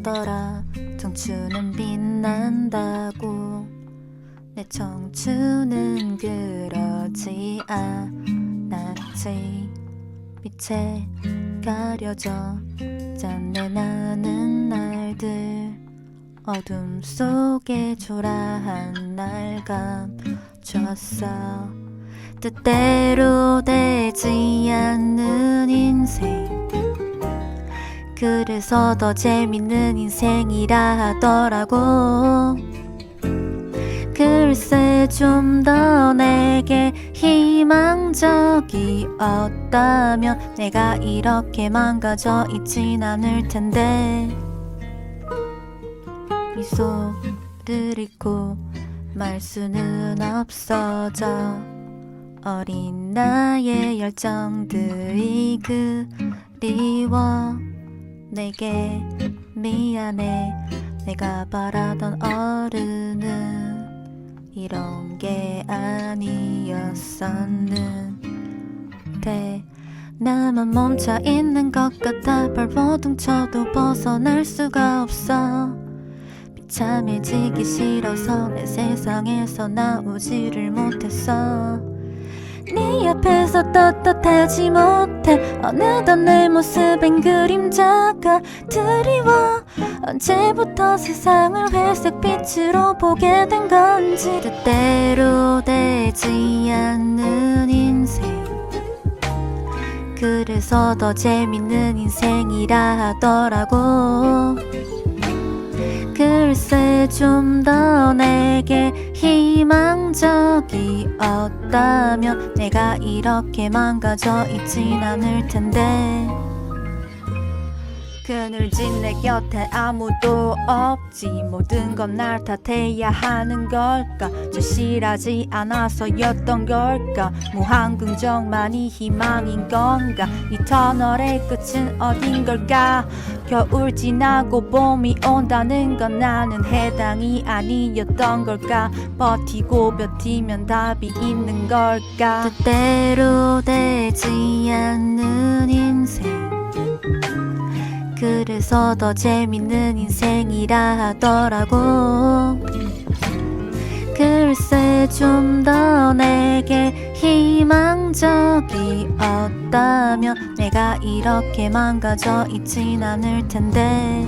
그러더라. 청춘은 빛난다고. 내 청춘은 그러지 않았지. 빛에 가려져 잔내 나는 날들. 어둠 속에 초라한 날 감췄어. 뜻대로 되지 않는 인생. 그래서 더 재밌는 인생이라 하더라고. 글쎄 좀 더 내게 희망적이 없다면 내가 이렇게 망가져 있진 않을 텐데. 미소를 잃고 말 수는 없어져. 어린 나의 열정들이 그리워 내게 미안해. 내가 바라던 어른은 이런 게 아니었었는데 나만 멈춰 있는 것 같아. 발버둥 쳐도 벗어날 수가 없어. 비참해지기 싫어서 내 세상에서 나오지를 못했어 네 앞에서 떳떳하지 못해 어느덧 내 모습엔 그림자가 드리워. 언제부터 세상을 회색 빛으로 보게 된 건지 뜻대로 되지 않는 인생. 그래서 더 재밌는 인생이라 하더라고. 글쎄 좀 더 내게 희망적이 없다면 내가 이렇게 망가져 있진 않을 텐데 그늘진 내 곁에 아무도 없지. 모든 건 날 탓해야 하는 걸까? 절실하지 않아서였던 걸까? 무한 긍정만이 희망인 건가? 이 터널의 끝은 어딘 걸까? 겨울 지나고 봄이 온다는 건 나는 해당이 아니었던 걸까? 버티고 버티면 답이 있는 걸까? 뜻대로 되지 않는 인생 그래서 더 재밌는 인생이라 하더라고. 글쎄 좀 더 내게 희망적이 없다면 내가 이렇게 망가져 있진 않을 텐데